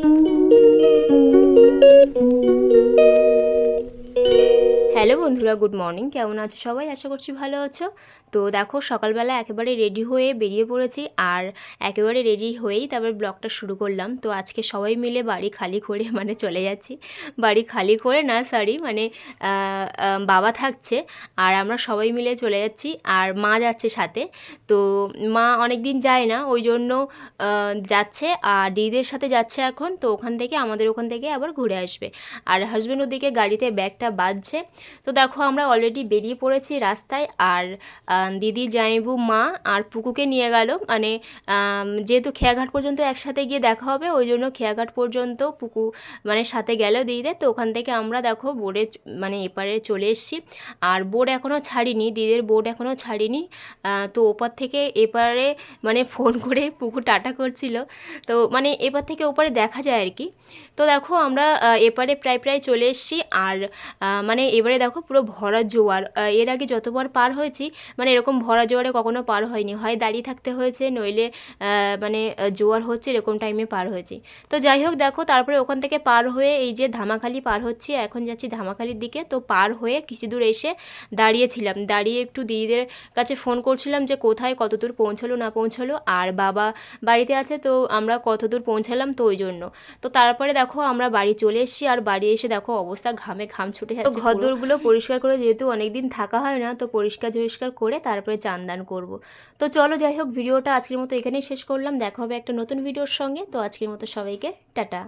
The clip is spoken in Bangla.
Thank you. বন্ধুরা গুড মর্নিং কেমন আছো সবাই? আশা করছি ভালো আছো। তো দেখো, সকালবেলা একেবারে রেডি হয়ে বেরিয়ে পড়েছি আর একেবারে রেডি হয়েই তারপর ব্লগটা শুরু করলাম। তো আজকে সবাই মিলে বাড়ি খালি করে মানে চলে যাচ্ছি। বাড়ি খালি করে না সরি মানে বাবা থাকছে আর আমরা সবাই মিলে চলে যাচ্ছি আর মা যাচ্ছে সাথে। তো মা অনেক দিন যায় না, ওই জন্য যাচ্ছে আর দিদিদের সাথে যাচ্ছে এখন। তো ওখান থেকে, আমাদের ওখান থেকে আবার ঘুরে আসবে। আর হাজব্যান্ড ওদিকে গাড়িতে ব্যাগটা বাজছে তো দেখো, আমরা অলরেডি বেরিয়ে পড়েছি রাস্তায় আর দিদি, জামাইবু, মা আর পুকুকে নিয়ে গেল। মানে যেহেতু খেয়াঘাট পর্যন্ত একসাথে গিয়ে দেখা হবে, ওই জন্য খেয়াঘাট পর্যন্ত পুকু মানে সাথে গেল দিদিদের। তো ওখান থেকে আমরা দেখো বোর্ডে মানে এপারে চলে এসেছি। আর বোর্ড এখনও ছাড়িনি দিদির বোর্ড এখনও ছাড়িনি। তো ওপার থেকে এপারে মানে ফোন করে পুকু টাটা করছিল। তো মানে এপার থেকে ওপারে দেখা যায় আর কি। তো দেখো, আমরা এপারে প্রায় প্রায় চলে এসেছি। আর মানে এবারে দেখো পুরো ভরা জোয়ার এর আগে যতবার পার হয়েছি মানে এরকম ভরা জোয়ারে কখনো পার হয়নি। হয় দাঁড়িয়ে থাকতে হয়েছে নইলে মানে জোয়ার হচ্ছে এরকম টাইমে পার হয়েছি। তো যাই হোক দেখো তারপরে ওখান থেকে পার হয়ে এই যে ধামাখালি পার হচ্ছি এখন যাচ্ছি ধামাখালির দিকে। তো পার হয়ে কিছু দূর এসে দাঁড়িয়েছিলাম। দাঁড়িয়ে একটু দিদিদের কাছে ফোন করছিলাম যে কোথায়? কত দূর পৌঁছলো না পৌঁছলো? আর বাবা বাড়িতে আছে তো আমরা কত দূর পৌঁছালাম তো ওই জন্য। তো তারপরে দেখো আমরা বাড়ি চলে এসেছি আর বাড়ি এসে দেখো অবস্থা ঘামে ঘাম ছুটে যাচ্ছে ঘর দোরগুলো পরিষ্কার করে যেহেতু অনেক দিন থাকা হয় না, তো পরিষ্কার টরিষ্কার করে তারপরে চান দান করব। তো চলো যাই হোক, ভিডিওটা আজকের মতো এখানেই শেষ করলাম। দেখা হবে একটা নতুন ভিডিওর সঙ্গে। তো আজকের মতো সবাইকে, টাটা।